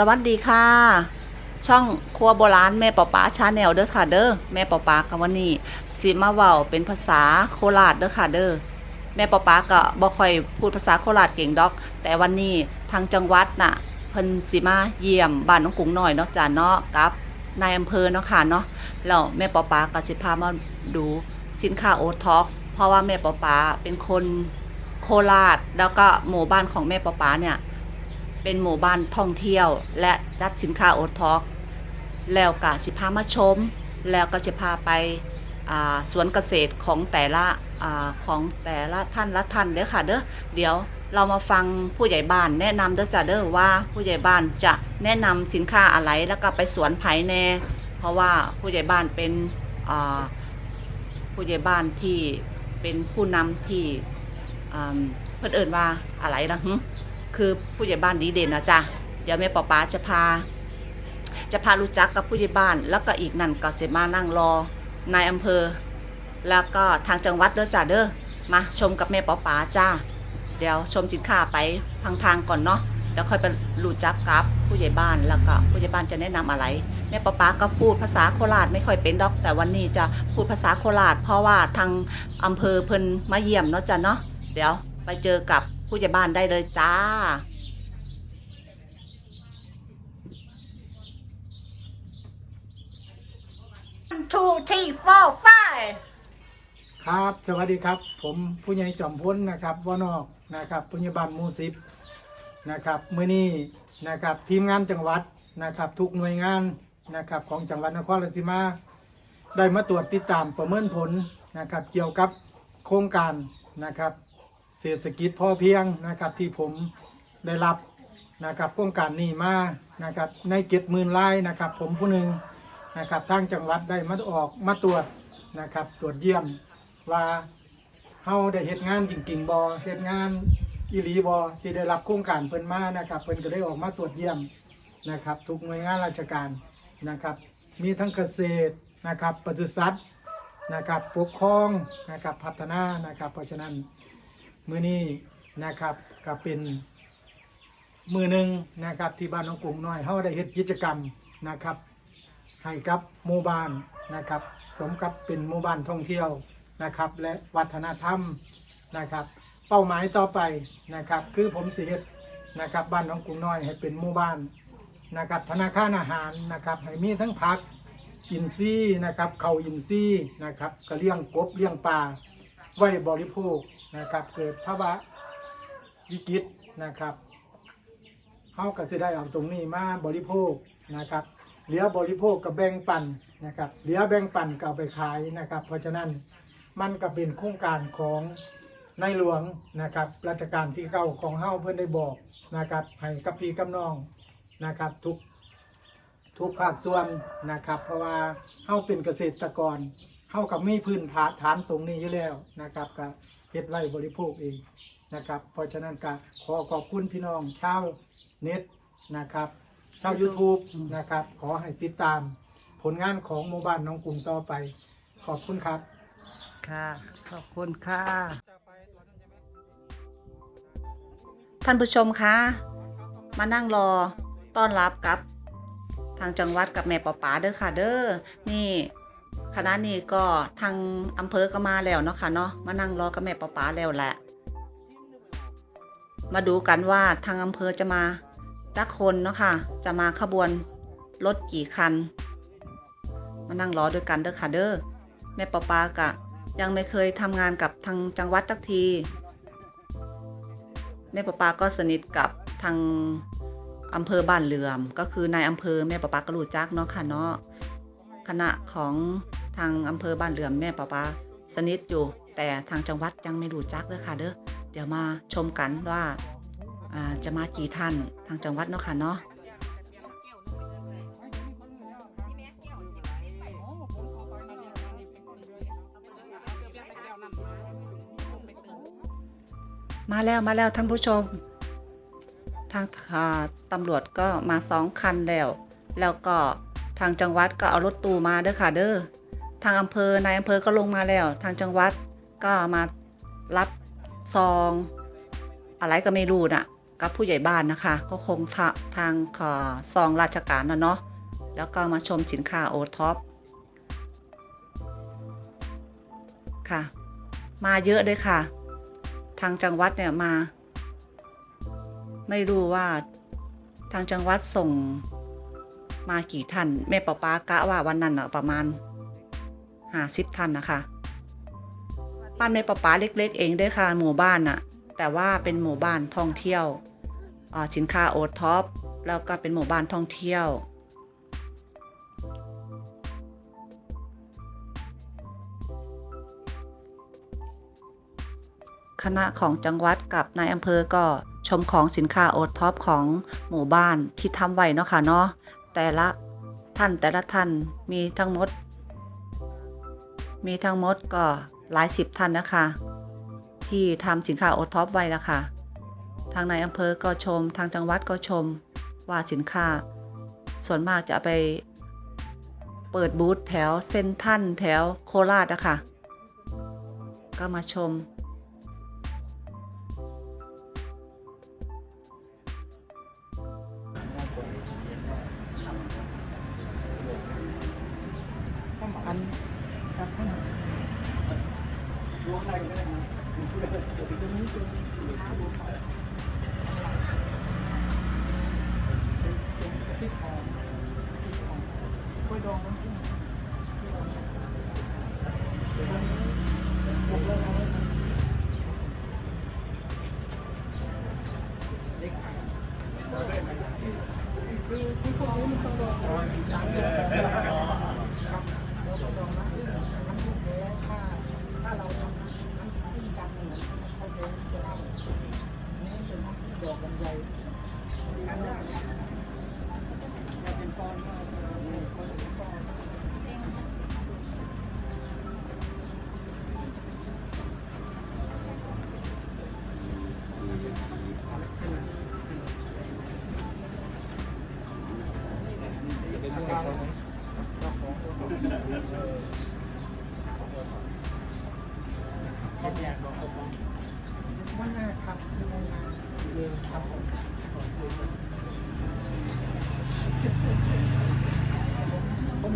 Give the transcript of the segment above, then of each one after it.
สวัสดีค่ะ ช่องครัวโบราณแม่ปอป๋าชาแนลเด้อค่ะเด้อแม่ปอป๋ากับวันนี้สิมาเว้าเป็นภาษาโคราชเด้อค่ะเด้อแม่ปอป๋าก็บ่ค่อยพูดภาษาโคราชเก่งดอก แต่วันนี้ทางจังหวัดน่ะเพิ่นสิมาเยี่ยมบ้านน้องกุ้งหน้อยเนาะจ้าเนาะกับนายอำเภอเนาะค่ะเนาะแล้วแม่ปอป๋าก็สิพามาดูสินค้าโอท็อกเพราะว่าแม่ปอป๋าเป็นคนโคราชแล้วก็หมู่บ้านของแม่ปอป๋าเนี่ย เป็นหมู่บ้านท่องเที่ยว และจัดสินค้าโอท็อกแล้วก็สิพามาชม แล้วก็จะพาไปาสวนเกษตรของแต่ละอของแต่ละท่านละท่านเด้อค่ะเด้อเดี๋ยวเรามาฟังผู้ใหญ่บ้านแนะนำเด้อจ้ะเด้อว่าผู้ใหญ่บ้านจะแนะนำสินค้าอะไรแล้วก็ไปสวนไผ่แน่ เพราะว่าผู้ใหญ่บ้านเป็นผู้ใหญ่บ้านที่เป็นผู้นำที่เพื่นเอินว่าอะไรนะหึ คือผู้ใหญ่บ้านดีเด่นนะจ๊ะเดี๋ยวแม่ปอป้าจะพา จะพารู้จักกับผู้ใหญ่บ้าน แล้วก็อีกนั่นก็จะมานั่งรอนายอำเภอ แล้วก็ทางจังหวัดเด้อจ้าเด้อมาชมกับแม่ปอป้าจ้า เดี๋ยวชมสินค้าไปทางๆก่อนเนาะเดี๋ยวค่อยไปรู้จักกับผู้ใหญ่บ้านแล้วก็ผู้ใหญ่บ้านจะแนะนำอะไรแม่ปอป้าก็พูดภาษาโคราชไม่ค่อยเป็นดอก แต่วันนี้จะพูดภาษาโคราช เพราะว่าทางอำเภอเพิ่นมาเยี่ยมเนาะจ้ะเนาะเดี๋ยวไปเจอกับ ผู้ใหญ่บ้านได้เลยจ้า One, two, three, four, five. ครับ สวัสดีครับ ผมผู้ใหญ่จอมพ้นนะครับวานอกนะครับผู้ใหญ่บ้านหมูสิบนะครับมื้อนี้นะครับทีมงานจังหวัดนะครับทุกหน่วยงานนะครับของจังหวัดนครราชสีมา ได้มาตรวจติดตามประเมินผลนะครับเกี่ยวกับโครงการนะครับ เศรษฐกิจพอเพียงนะครับที่ผมได้รับนะครับโครงการนี้มานะครับในเจ็ดหมื่นรายนะครับ ผมผู้หนึ่งนะครับทางจังหวัดได้มาออกมาตรวจนะครับ ตรวจเยี่ยมว่าเฮาได้เฮ็ดงานจริงๆบ่เฮ็ดงานอีหลีบ่ที่ได้รับโครงการเพิ่นมานะครับเพิ่นก็ได้ออกมาตรวจเยี่ยมนะครับ ทุกหน่วยงานราชการนะครับ มีทั้งเกษตรนะครับปศุสัตว์นะครับปกครองนะครับพัฒนานะครับ เพราะฉะนั้น มือนี้นะครับก็เป็นมือหนึ่งนะครับที่บ้านน้องกุ้งน้อยเฮาได้เฮ็ดกิจกรรมนะครับ ให้กับหมู่บ้านนะครับ สมกับเป็นหมู่บ้านท่องเที่ยวนะครับ และวัฒนธรรมนะครับ เป้าหมายต่อไปนะครับ คือผมสิเฮ็ดนะครับ บ้านน้องกุ้งน้อยให้เป็นหมู่บ้านนะครับ ธนาคารอาหารนะครับให้มีทั้งผักอินทรีย์นะครับเขาอินทรีย์นะครับก็เลี้ยงกบเลี้ยงปลา ไว้บริโภคนะครับ เกิดภาวะวิกฤตนะครับเขาก็สิได้เอาตรงนี้มาบริโภคนะครับ เหลือบริโภคกับแบ่งปันนะครับเหลือแบ่งปันก็เอาไปขายนะครับ เพราะฉะนั้นมันก็เป็นโครงการของในหลวงนะครับรัชกาลที่เก้าของเฮาเพื่อนได้บอกนะครับให้กับพี่กับน้องนะครับทุกทุกภาคส่วนนะครับ เพราะว่าเฮาเป็นเกษตรกร เฮากับมีพื้นฐานตรงนี้อยู่แล้วนะครับก็เฮ็ดไว้บริโภคเองนะครับ เพราะฉะนั้นก็ขอขอบคุณพี่น้องชาวเน็ตนะครับชาว YouTube นะครับ ขอให้ติดตามผลงานของหมู่บ้านน้องกรุงต่อไป ขอบคุณครับ ค่ะ ขอบคุณค่ะ ท่านผู้ชมคะ มานั่งรอต้อนรับกับทางจังหวัดกับแม่ปอป๋าเด้อค่ะเด้อนี่ คณะนี้ก็ทางอำเภอก็มาแล้วเนาะค่ะเนาะมานั่งรอกับแม่ปอป๋าแล้วแหละ มาดูกันว่าทางอำเภอจะมาจักคนเนาะค่ะ จะมาขบวนรถกี่คัน มานั่งรอด้วยกันเด้อค่ะเด้อแม่ปอปากะยังไม่เคยทำงานกับทางจังหวัดสักทีแม่ปอปาก็สนิทกับทางอำเภอบ้านเหลื่อม ก็คือนายอำเภอแม่ปอปาก็รู้จักเนาะค่ะเนาะคณะของ ทางอำเภอบ้านเหลื่อมแม่ปอปาสนิทอยู่ แต่ทางจังหวัดยังไม่รู้จักเด้อค่ะเด้อเดี๋ยวมาชมกันว่าจะมากี่ท่านทางจังหวัดเนาะค่ะเนาะมาแล้วมาแล้วท่านผู้ชม ทางตำรวจก็มาสองคันแล้ว แล้วก็ทางจังหวัดก็เอารถตู้มาเด้อค่ะเด้อ ทางอำเภอนายอำเภอก็ลงมาแล้ว ทางจังหวัดก็มารับซอง อะไรก็ไม่รู้น่ะกับผู้ใหญ่บ้านนะคะ ก็คงทาทางขอซองราชการนะเนาะแล้วก็มาชมสินค้าโอท็อปค่ะ มาเยอะเลยค่ะ ทางจังหวัดเนี่ยมา ไม่รู้ว่าทางจังหวัดส่งมากี่ท่านแม่ปอป้ากะว่าวันนั้นประมาณ หาสิบท่านนะคะบ้านแม่ปอป้าเล็ก ๆ เองด้วยค่ะหมู่บ้านอะแต่ว่าเป็นหมู่บ้านท่องเที่ยวอ่าสินค้าโอท็อปแล้วก็เป็นหมู่บ้านท่องเที่ยว คณะของจังหวัดกับนายอำเภอก็ชมของสินค้าโอท็อปของหมู่บ้านที่ทำไว้เนาะค่ะเนาะแต่ละท่านแต่ละท่านมีทั้งหมด มีทั้งหมดก็หลายสิบท่านนะคะ ที่ทำสินค้าโอท็อปไว้แล้วค่ะ ทางในอำเภอก็ชม ทางจังหวัดก็ชมว่าสินค้า ส่วนมากจะไปเปิดบูธแถวเซนทรันแถวโคราชนะคะ ก็มาชม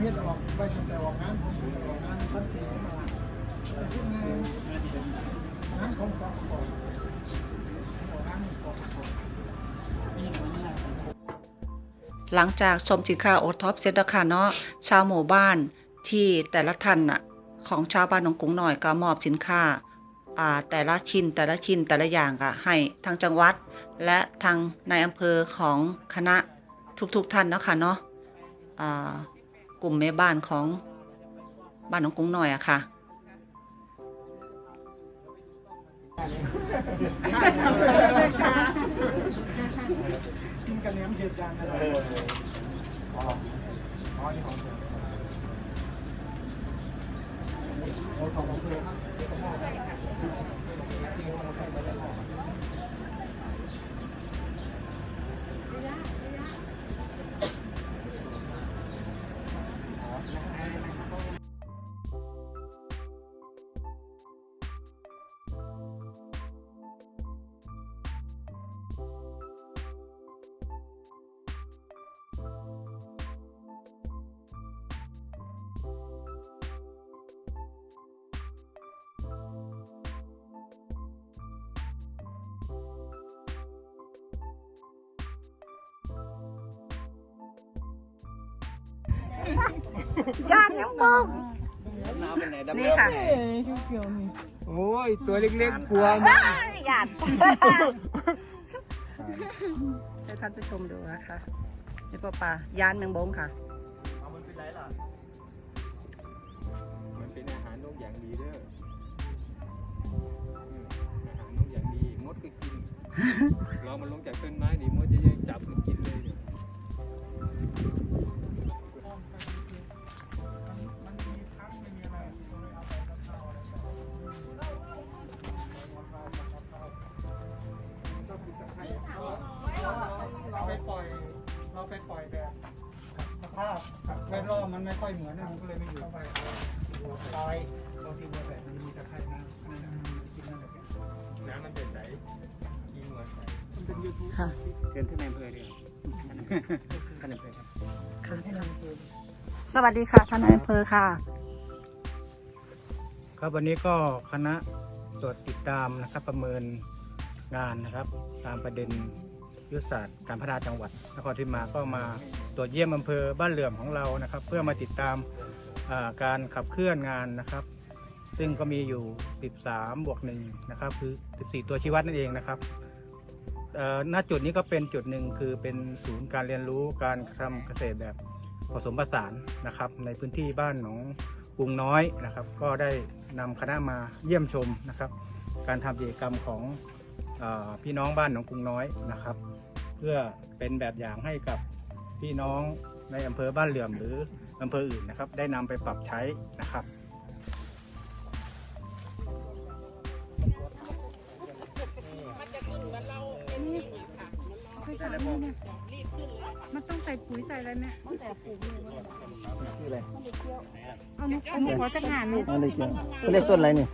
ผมเห็นออกไปตั้งแต่ออกงานผมออกงานพันสีมาแต่ที่งานงานของสองคนออกงานสองคนมีหน่วยงานหลังจากชมสินค้าโอท็อปเสร็จแล้วค่ะเนาะชาวหมู่บ้านที่แต่ละท่านน่ะของชาวบ้านหนองกรุงหน่อยก็มอบสินค้าอ่าแต่ละชิ้นแต่ละชิ้นแต่ละอย่างก็ให้ทางจังหวัด และทางนายอำเภอของคณะทุกๆท่านเนาะค่ะเนาะอ่า กลุ่มแม่บ้านของบ้านหนองกรุงหน่อยอะค่ะ กินกันแหนมเห็ดยางอะไรอ๋ออ๋อนี่ของผมโอ้ของผมเลยครับย่านยังบึงนี่ค่ะโอ้ย ตัวเล็กๆกลัวมากย่านให้ท่านผู้ชมดูนะคะนี่ปลาปลาย่านแมงบงค่ะเอามันเป็นไรล่ะ มันเป็นอาหารนกอย่างดีเด้ออืมอาหารนกอย่างดีมดก็กินเรามันลงจากต้นไม้ดิมดจะยังจับมันกินเลย ภาพแวดล้อมมันไม่ค่อยเหมือนนะมันก็เลยไม่อยู่เข้าไปตายบางทีวัวแบบมันมีตะไคร่นะมันจะกินนั่นแหละน้ำมันจะใสกินหัวใสเป็นยูทูบค่ะเชิญท่านนายอำเภอเลยท่านนายอำเภอครับสวัสดีค่ะท่านนายอำเภอค่ะ ครับวันนี้ก็คณะตรวจติดตามนะครับประเมินงานนะครับ ตามประเด็นยุทธศาสตร์การพัฒนาจังหวัดนครราชสีมาก็มา ตรวจเยี่ยมอำเภอบ้านเหลื่อมของเรานะครับ เพื่อมาติดตามาการขับเคลื่อนงานนะครับ ซึ่งก็มีอยู่ 13 บวกหนึ่งนะครับคือ 14 ตัวชี้วัดนั่นเองนะครับณจุดนี้ก็เป็นจุดหนึ่งคือเป็นศูนย์การเรียนรู้การทำเกษตรแบบผสมผสานนะครับ ในพื้นที่บ้านของกรุงน้อยนะครับ ก็ได้นำคณะมาเยี่ยมชมนะครับ การทำกิจกรรมของออพี่น้องบ้านหนองกรุงน้อยนะครับ เพื่อเป็นแบบอย่างให้กับ พี่น้องในอำเภอบ้านเหลื่อมหรืออำเภออื่นนะครับ ได้นำไปปรับใช้นะครับมันต้องใส่ปุ๋ยใส่อะไรไหมตั้งแต่ปลูกเลยเอาหนูเอาหนูขอจักงานหนูอะไรเกี่ยวเขาเรียกต้นอะไรนี่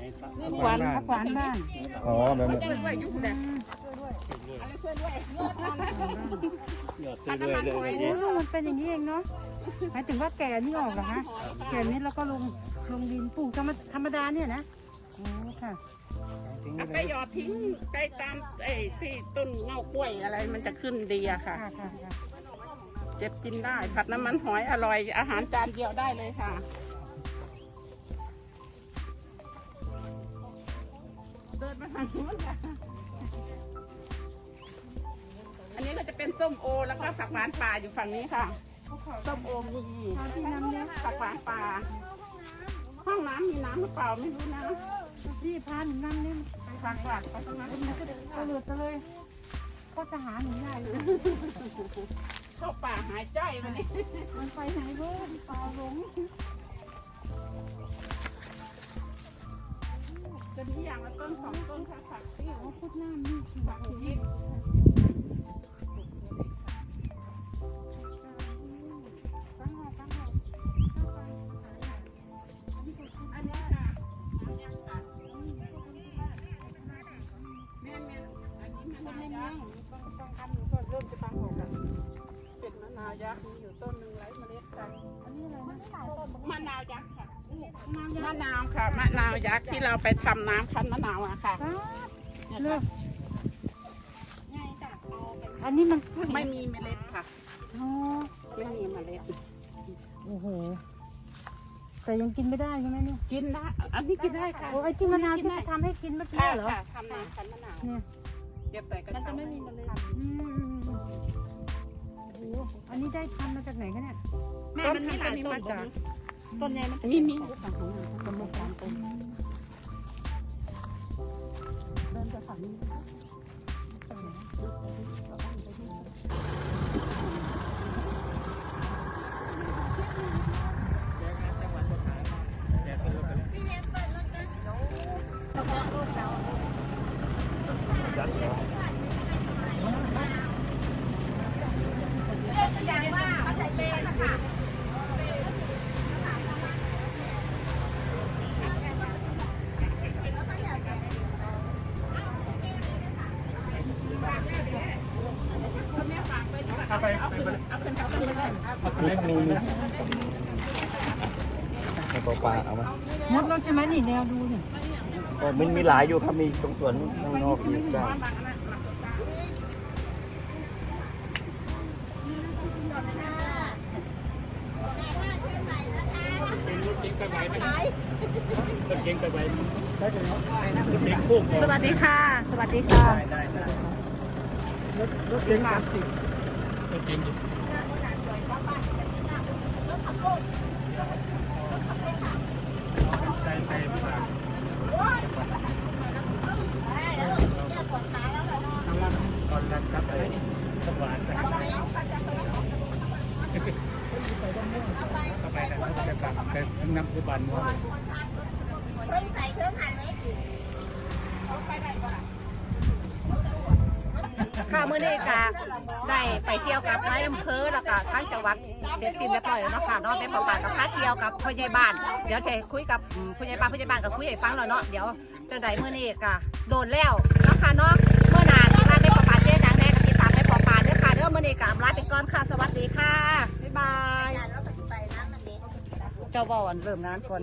หวานผักหวานบ้านอ๋อแบบนี้โอ้ มันเป็นอย่างนี้เองเนาะหมายถึงว่าแก่นี่ออกเหรอฮะแก่นี่เราก็ลงลงดินปลูกธรรมธรรมดาเนี่ยนะโอ้ค่ะไปหยอดทิ้งใกล้ตามไอ้ที่ต้นเงากล้วยอะไรมันจะขึ้นดีอะค่ะ ค่ะค่ะค่ะเจ็บกินได้ผัดน้ำมันหอยอร่อย อาหารจานเดียวได้เลยค่ะ เดินมาทางนู้นค่ะ อันนี้ก็จะเป็นส้มโอแล้วก็ผักหวานป่าอยู่ฝั่งนี้ค่ะ ส้มโอมีที่น้ำเนี้ยผักหวานป่า ห้องน้ำมีน้ำหรือเปล่าไม่รู้นะที่พาหนูนั่งเล่นไปฟังก่อนไปตรงนั้นมันก็ตะเลิดเลย ก็จะหาหนูได้เลยเข้าป่าหายจ้อยวันนี้มันไปไหนเว้ยปลาหลงจะมีอย่างละต้นสองต้นค่ะผักที่เอาพุดน้ำนี่ผักยิกะนาวค่ะ มะนาวยักษ์ที่เราไปทำน้ำคั้นมะนาวอะค่ะป้าเนี่ยเลิค่ะกอันนี้มันไม่มีเมล็ดค่ะ อ๋อไม่มีเมล็ด โอ้โห แต่ยังกินไม่ได้ใช่ไหมเนี่ยกินได้ อันนี้กินได้ค่ะโอ้ไอ้ที่มะนาวที่จะทำให้กินเมื่อกี้ค่ะเหรอ ค่ะทำน้ำคั้นมะนาว เนี่ยเก็บใส่กระเช้าไม่มีเมล็ดอืมโอ้โหอันนี้ได้ทำมาจากไหนคะเนี่ย แม่มันมีหลายต้นจ้ะ ต้นใหญ่มันมีมีฝั่งของเราต้นมะพร้าวต้นเดินจากฝั่งนี้ มีมีมีให้ปลาปลาเอามาหมดแล้วใช่ไหมนี่แนวดูเนี่ยมันมีหลายอยู่ครับมีตรงสวนข้างนอกอยู่ได้สวัสดีค่ะ สวัสดีค่ะ ได้ได้รถเก๋งมาตอนรับครับไอ้สวรรค์เข้าไปนะเขาจะกลับไปน้ำพุบันว่ มื้อนี้ก็ได้ไปเที่ยวกับนายอำเภอแล้วก็ทั้งจังหวัดเสร็จสิ้นเรียบร้อยแล้วเนาะค่ะเนาะแม่ปอปากับพาเที่ยวกับผู้ใหญ่บ้านเดี๋ยวจะคุยกับอืมผู้ใหญ่บ้านผู้ใหญ่บ้านก็คุยให้ฟังแล้วเนาะเดี๋ยวจังใดมื้อนี้ก็โดนแล้วเนาะค่ะเนาะเมื่อนานที่มาแม่ปอปาเจ๊ดังแน่นี้กามลาไปก่อนค่ะสวัสดีค่ะบ๊ายบายเจ้าเว่าอันเริ่มงานก่อน